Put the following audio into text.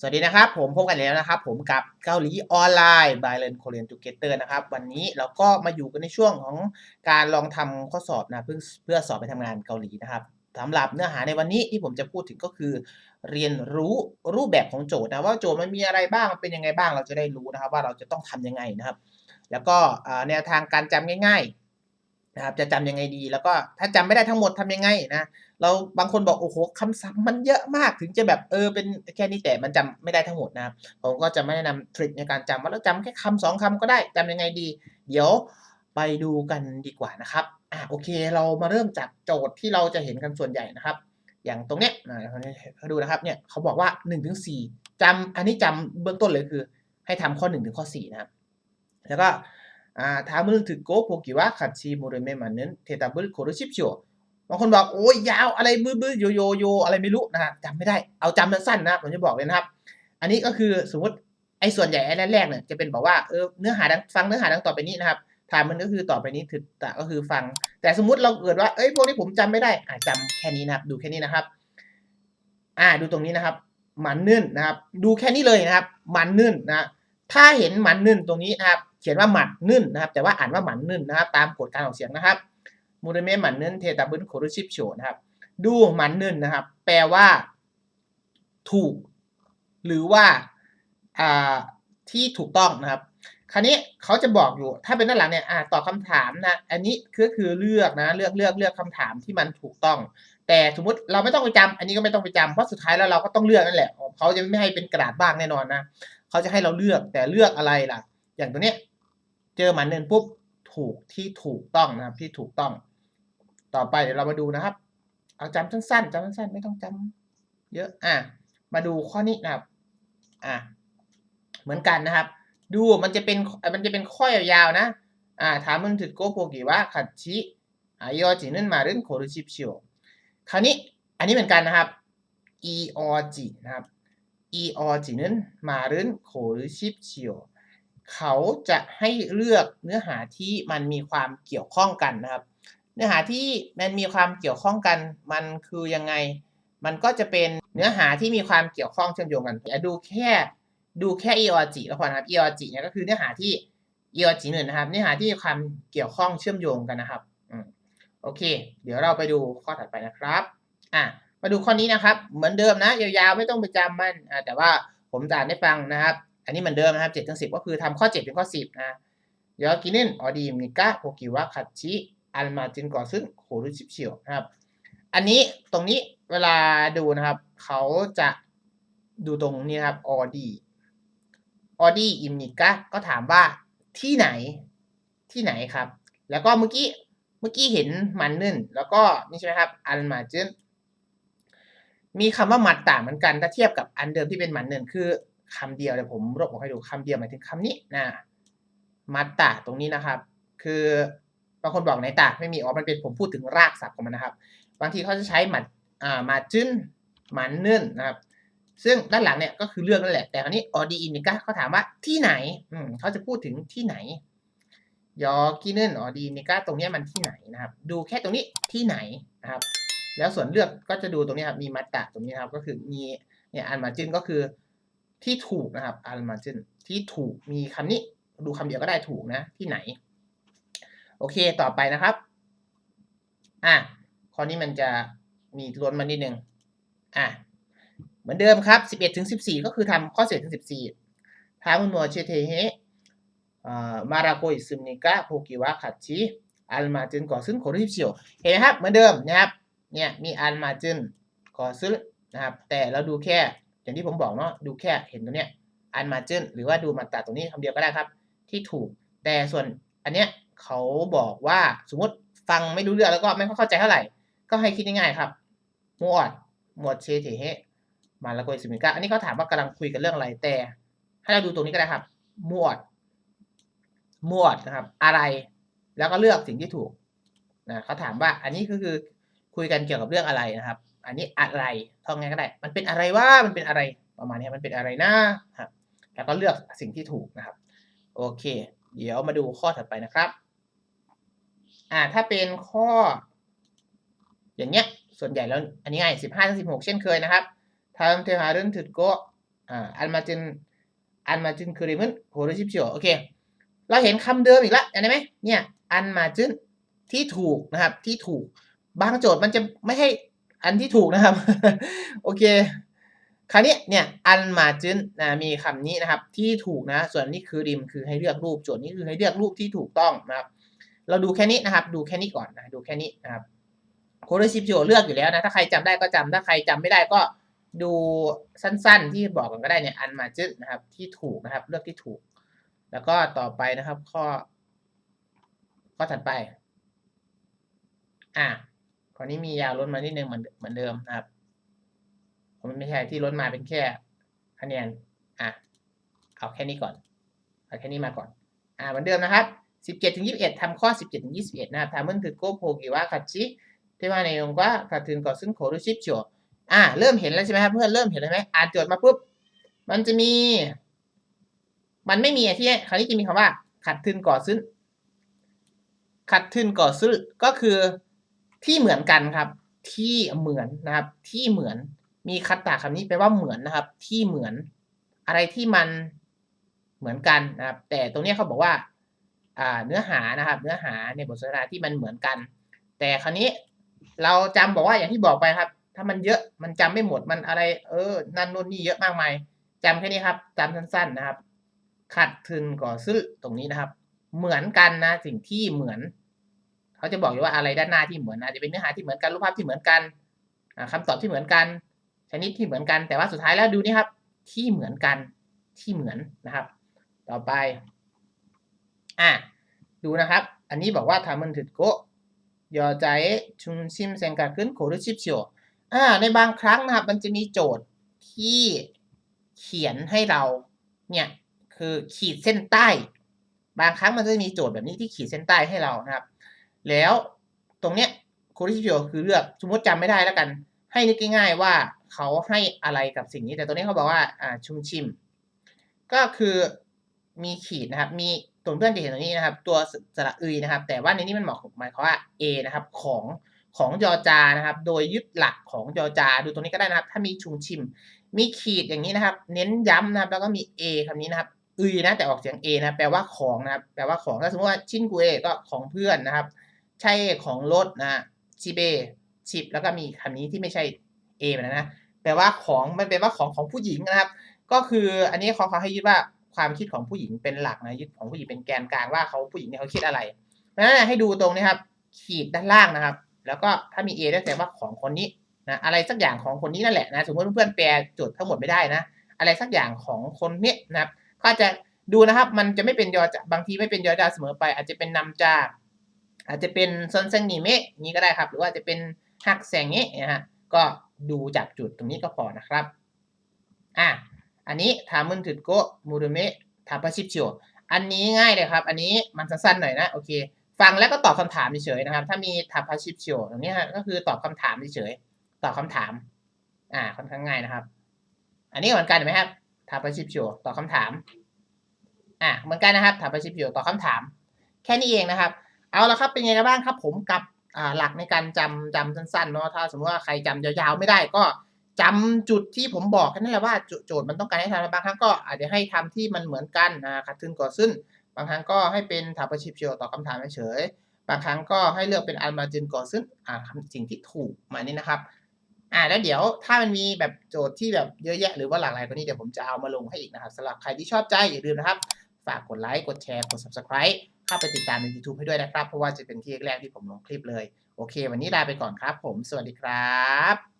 สวัสดีนะครับ ผมพบกันแล้วนะครับ ผมกับเกาหลีออนไลน์บายเลนโคเรียนจูเกเตอร์นะครับ วันนี้เราก็มาอยู่กันในช่วงของการลองทำข้อสอบนะเพื่อเพื่อสอบไปทำงานเกาหลีนะครับสำหรับเนื้อหาในวันนี้ที่ผมจะพูดถึงก็คือ เรียนรู้รูปแบบของโจทย์นะว่าโจทย์มันมีอะไรบ้างมันเป็นยังไงบ้างเราจะได้รู้นะครับ ว่าเราจะต้องทำยังไงนะครับ แล้วก็แนวทางการจำง่าย ๆ นะครับ จะจำยังไงดี แล้วก็ถ้าจำไม่ได้ทั้งหมดทำยังไงนะ เราบางคนบอกโอ้โหคำศัพท์มันเยอะมากถึงจะแบบเออเป็นแค่นี้แต่มันจำไม่ได้ทั้งหมดนะครับผมก็จะไม่แนะนำทริคในการจำว่าเราจำแค่คำสองคำก็ได้จำยังไงดี เดี๋ยวไปดูกันดีกว่านะครับอะโอเคเรามาเริ่มจากโจทย์ที่เราจะเห็นกันส่วนใหญ่นะครับ อย่างตรงเนี้ยเขาดูนะครับเนี่ยเขาบอกว่า1นถึงสจำอันนี้จำเบื้องต้นเลยคือ ให้ทำข้อ 1 ถึงข้อ 4 นะครับ แล้วก็ถามเรื่องถึงโกโปกิวะขัดชีโมเรเมมันนั้นเทตาบุลโคโรชิปโช บางคนบอกโอ้ยยาวอะไรบื้อบื้อโยโยโยอะไรไม่รู้นะฮะจำไม่ได้เอาจำสั้นๆนะผมจะบอกเลยนะครับ อันนี้ก็คือสมมติไอ้ส่วนใหญ่ไอ้แรกๆเนี่ยจะเป็นบอกว่าเออเนื้อหาดังฟังเนื้อหาดังต่อไปนี้นะครับถามมันก็คือต่อไปนี้ถือตะก็คือฟัง แต่สมมติเราเกิดว่าเอ้ยพวกนี้ผมจำไม่ได้อ่าจำแค่นี้นะครับ ดูแค่นี้นะครับ อ่าดูตรงนี้นะครับหมันนื่นนะครับ ดูแค่นี้เลยนะครับหมันนื่นนะถ้าเห็นหมันนื่นตรงนี้นะครับ เขียนว่าหมัดนื่นนะครับ แต่ว่าอ่านว่าหมันนื่นนะครับ ตามกฎการออกเสียงนะครับ มูลเมหมันเนินเทตับบึนโครุชิปโชนะครับ ดูหมันเนินนะครับ แปลว่า ถูก หรือว่าที่ถูกต้องนะครับ คราวนี้เขาจะบอกอยู่ ถ้าเป็นด้านหลังเนี่ยอตอบคาถามนะ อันนี้ก็คือเลือกนะ เลือกเลือกเลือกคำถามที่มันถูกต้อง แต่สมมติเราไม่ต้องไปจำอันนี้ก็ไม่ต้องไปจำเพราะสุดท้ายแล้วเราก็ต้องเลือกนั่นแหละ เขาจะไม่ให้เป็นกระดาษบ้างแน่นอนนะ เขาจะให้เราเลือก แต่เลือกอะไรล่ะ อย่างตัวเนี้ย เจอหมันเนินปุ๊บ ถูกที่ถูกต้องนะครับ ที่ถูกต้อง ต่อไปเดี๋ยวเรามาดูนะครับ เอาจำสั้นๆจำสั้นๆ ไม่ต้องจำเยอะอะมาดูข้อนี้นะครับอะเหมือนกันนะครับ ดูมันจะเป็นมันจะเป็นข้อยาวๆนะอ่าถามมันถึงโกโปกิว่าขัดชิอายอจินึนมาเรื่องโครุชิปชิโอคราวนี้อันนี้เหมือนกันนะครับ e o g นะครับ e o จินึนมาเรื่องโครุชิปชิโอเขาจะให้เลือกเนื้อหาที่มันมีความเกี่ยวข้องกันนะครับ เนื้อหาที่มันมีความเกี่ยวข้องกันมันคือยังไง มันก็จะเป็นเนื้อหาที่มีความเกี่ยวข้องเชื่อมโยงกันดูแค่ดูแค่ e o g ก็พอนะครับ e o g เนี่ยก็คือเนื้อหาที่ e o g หนึ่งนะครับ เนื้อหาที่มีความเกี่ยวข้องเชื่อมโยงกันนะครับอืมโอเค เดี๋ยวเราไปดูข้อถัดไปนะครับอะมาดูข้อนี้นะครับ เหมือนเดิมนะยาวๆไม่ต้องไปจำมันอ่าแต่ว่าผมจะอ่านให้ฟังนะครับ อันนี้เหมือนเดิมนะครับ7ถึง10 ก็คือทำข้อ 7 ถึงข้อ 10 นะยอกินินออดีมิกะโปกิวะคัตชิ อัลมาจินก่อนซึ่งโครุชิปเชียวนะครับ อันนี้ตรงนี้เวลาดูนะครับ เขาจะดูตรงนี้ครับออดีออดีอิมิกะก็ถามว่าที่ไหนที่ไหนครับ แล้วก็เมื่อกี้เมื่อกี้เห็นมันนึ่นแล้วก็นี่ใช่ไหมครับอัลมาจินมีคำว่ามัดต่างเหมือนกันถ้าเทียบกับอันเดิมที่เป็นมันเนินคือคำเดียวเดี๋ยวผมรบออกให้ดูคำเดียวหมายถึงคำนี้นะมัดตาตรงนี้นะครับ คือ บางคนบอกในตาไม่มีอ๋อมันเป็นผมพูดถึงรากศัพท์ของมันนะครับ บางทีเขาจะใช้หมัดอ่ามาจึ้นหมันเนื่นนะครับ ซึ่งด้านหลังเนี่ยก็คือเรื่องนั่นแหละ แต่คราวนี้ออดีอินิก้าเขาถามว่าที่ไหนอืมเขาจะพูดถึงที่ไหนยอกินเนนออดีนิก้าตรงนี้มันที่ไหนนะครับ ดูแค่ตรงนี้ที่ไหนนะครับ แล้วส่วนเลือกก็จะดูตรงนี้ครับมีมัตตะตรงนี้นครับก็คือมีเนี่ยอันมาจินก็คือที่ถูกนะครับอันมาจินที่ถูกมีคำนี้ดูคำเดียวก็ได้ถูกนะที่ไหน โอเคต่อไปนะครับ อะข้อนี้มันจะมีล้นมานิดนึงอะเหมือนเดิมครับ 11ถึง14 ก็คือทำข้อ11ถึง 14ถามุมัวเชเทเฮมาราโกอิซึมนิกะโพกิวะขัดชีอัลมาจินก่อซึ่งโคริปเชียวเห็นไหมครับ เหมือนเดิมนะครับ เนี่ยมีอันมาจินก่อซึ่งนะครับ แต่เราดูแค่อย่างที่ผมบอกเนาะดูแค่เห็นตรงเนี้ยอันมาจินหรือว่าดูมาตัดตรงนี้คำเดียวก็ได้ครับ ที่ถูกแต่ส่วนอันเนี้ย เขาบอกว่าสมมติฟังไม่รู้เรื่องแล้วก็ไม่เข้าใจเท่าไหร่ ก็ให้คิดง่ายๆครับหมวดหมวดเชเทเฮมาแล้วก็อิสมิกาอันนี้เขาถามว่ากำลังคุยกันเรื่องอะไรแต่ให้เราดูตรงนี้ก็ได้ครับ หมวด หมวดนะครับ อะไร แล้วก็เลือกสิ่งที่ถูกนะเขาถามว่าอันนี้ก็คือคุยกันเกี่ยวกับเรื่องอะไรนะครับ อันนี้อะไรท่องไงก็ได้ มันเป็นอะไรว่ามันเป็นอะไรประมาณนี้มันเป็นอะไรนะครับแล้วก็เลือกสิ่งที่ถูกนะครับ โอเค เดี๋ยวมาดูข้อถัดไปนะครับ อ่าถ้าเป็นข้อ อย่างเงี้ยส่วนใหญ่แล้วอันนี้ง่ายสิบห้าถึงสิบหกเช่นเคยนะครับทำเทหาเรื่องถึดโกอ่าอันมาจึนอันมาจึนคือริมันโหรชิปเชียวโอเค เราเห็นคำเดิมอีกแล้วเห็นไหมเนี่ยอันมาจึนที่ถูกนะครับที่ถูกบางโจทย์มันจะไม่ให้อันที่ถูกนะครับ โอเคคราวนี้เนี่ยอันมาจึนนะมีคำนี้นะครับที่ถูกนะ ส่วนนี้คือริมคือให้เลือกรูปโจทย์นี้คือให้เลือกรูปที่ถูกต้องนะครับ เราดูแค่นี้นะครับ ดูแค่นี้ก่อนนะดูแค่นี้นะครับโคดชิปโจเลือกอยู่แล้วนะ ถ้าใครจำได้ก็จำถ้าใครจำไม่ได้ก็ดูสั้นๆ ที่บอกกันก็ได้เนี่ยอันมาจึนนะครับ ที่ถูกนะครับ เลือกที่ถูก แล้วก็ต่อไปนะครับ ข้อ ข้อถัดไป อะข้อนี้มียาวล้นมานิดนึงเหมือนเหมือนเดิมนะครับผมไม่ใช่ที่ล้นมาเป็นแค่คะแนนอะเอาแค่นี้ก่อนเอาแค่นี้มาก่อน อ่าเหมือนเดิมนะครับ สิบเจ็ดถึงยี่สิบเอ็ดทำข้อสิบเจ็ดถึงยี่สิบเอ็ดนะครับทำมันคือโกโพกิวะคัตชิเทวาในองค์ว่าคัตถึงก่อซึ่งโครุชิปโจอ่าเริ่มเห็นแล้วใช่ไหมครับเพื่อนเริ่มเห็นแล้วไหมอ่านโจทย์มาปุ๊บมันจะมี มันไม่มีที่คราวนี้จะมีคำว่า ขัดทึนก่อซึ่งขัดทึนก่อซึ่งก็คือที่เหมือนกันครับ ที่เหมือนนะครับ ที่เหมือนมีคัตตาคำนี้แปลว่าเหมือนนะครับ ที่เหมือน อะไรที่มันเหมือนกันนะครับ แต่ตรงเนี้ยเขาบอกว่า เนื้อหานะครับ เนื้อหาในบทสนทนาที่มันเหมือนกัน แต่คราวนี้เราจำบอกว่าอย่างที่บอกไปครับ ถ้ามันเยอะมันจำไม่หมดมันอะไร เออนั่นนู่นนี่เยอะมากมายจำแค่นี้ครับจำสั้น ๆนะครับ ขัดทึนก่อซื้อตรงนี้นะครับ เหมือนกันนะสิ่งที่เหมือน เขาจะบอกอยู่ว่าอะไรด้านหน้าที่เหมือนอาจจะเป็นเนื้อหาที่เหมือนกันรูปภาพที่เหมือนกันคำตอบที่เหมือนกัน ชนิดที่เหมือนกัน แต่ว่าสุดท้ายแล้วดูนี่ครับ ที่เหมือนกันที่เหมือนนะครับ ต่อไป อะดูนะครับ อันนี้บอกว่าทำมันถึดโกยอใจชุนซิมเซงกาขึ้นโครุชิปเชียวอ่าในบางครั้งนะครับมันจะมีโจทย์ที่เขียนให้เราเนี่ยคือขีดเส้นใต้ บางครั้งมันจะมีโจทย์แบบนี้ที่ขีดเส้นใต้ให้เรานะครับ แล้วตรงเนี้ยโคดิชิโอคือเลือกสมมติจำไม่ได้แล้วกัน ให้นึกง่ายๆว่าเขาให้อะไรกับสิ่งนี้แต่ตัวนี้เขาบอกว่าอ่าชุมชิม ก็คือมีขีดนะครับมี เพื่อนจะเห็นตรงนี้นะครับ ตัวสระอึยนะครับ แต่ว่าในนี้มันหมายหมายความว่า A นะครับของของยอจานะครับ โดยยึดหลักของยอจา ดูตรงนี้ก็ได้นะครับ ถ้ามีชุมชิม มีขีดอย่างนี้นะครับ เน้นย้ำนะครับ แล้วก็มี A คำนี้นะครับอึยนะแต่ออกเสียง A นะแปลว่าของนะครับ แปลว่าของถ้าสมมติว่าชินกูเอก็ของเพื่อนนะครับ ใช่ของรถนะชิเบชิปแล้วก็มีคำนี้ที่ไม่ใช่ A นะนะแปลว่าของมันเป็นว่าของของผู้หญิงนะครับ ก็คืออันนี้เขาเขาให้ยึดว่า ความคิดของผู้หญิงเป็นหลักนะยึดของผู้หญิงเป็นแกนกลางว่าเขาผู้หญิงเนี่ยเขาคิดอะไรเพราะฉะนั้นให้ดูตรงนี้ครับ ขีดด้านล่างนะครับ แล้วก็ถ้ามี A ได้แสดงว่าของคนนี้นะอะไรสักอย่างของคนนี้นั่นแหละนะสมมติเพื่อนๆแปลโจทย์ทั้งหมดไม่ได้นะ อะไรสักอย่างของคนเนี้ยนะครับ ก็จะดูนะครับ มันจะไม่เป็นยอจาบางทีไม่เป็นยอจาเสมอไป อาจจะเป็นนำจาอาจจะเป็นซนเซงนิเมะนี้ก็ได้ครับ หรือว่าจะเป็นฮักแซงเงะนะฮะก็ดูจากจุดตรงนี้ก็พอนะครับอะ อันนี้ทามุนถึดโกมูรุเมะทาปาชิปเชียวอันนี้ง่ายเลยครับ อันนี้มันสั้นๆหน่อยนะโอเค ฟังแล้วก็ตอบคำถามเฉยๆนะครับ ถ้ามีทาปาชิปเชียวตรงนี้ฮะก็คือตอบคำถามเฉยๆตอบคำถาม อ่าค่อนข้างง่ายนะครับ อันนี้เหมือนกันเห็นไหมครับทาปาชิปเชียวตอบคำถามอ่าเหมือนกันนะครับทาปาชิปเชียวตอบคำถาม แค่นี้เองนะครับ เอาละครับเป็นไงกันบ้างครับ ผมกับอ่าหลักในการจำจำสั้นๆเนาะถ้าสมมติว่าใครจำยาวๆไม่ได้ก็ จำจุดที่ผมบอกแค่นั้นแหละว่าโจทย์มันต้องการให้ทำบางครั้งก็อาจจะให้ทำที่มันเหมือนกันนะขัดทึนก่อซึ่งบางครั้งก็ให้เป็นถาประชิปเชียวตอบคำถามเฉยบางครั้งก็ให้เลือกเป็นอัลมาจินก่อซึ่งอ่าสิ่งที่ถูกมานี่นะครับอ่าแล้วเดี๋ยวถ้ามันมีแบบโจทย์ที่แบบเยอะแยะหรือว่าหลากหลายกว่านี้เดี๋ยวผมจะเอามาลงให้อีกนะครับสำหรับใครที่ชอบใจอย่าลืมนะครับ ฝากกดไลค์กดแชร์กด subscribe เข้าไปติดตามใน YouTube ให้ด้วยนะครับ เพราะว่าจะเป็นที่แรกที่ผมลงคลิปเลย โอเค วันนี้ลาไปก่อนครับผม สวัสดีครับ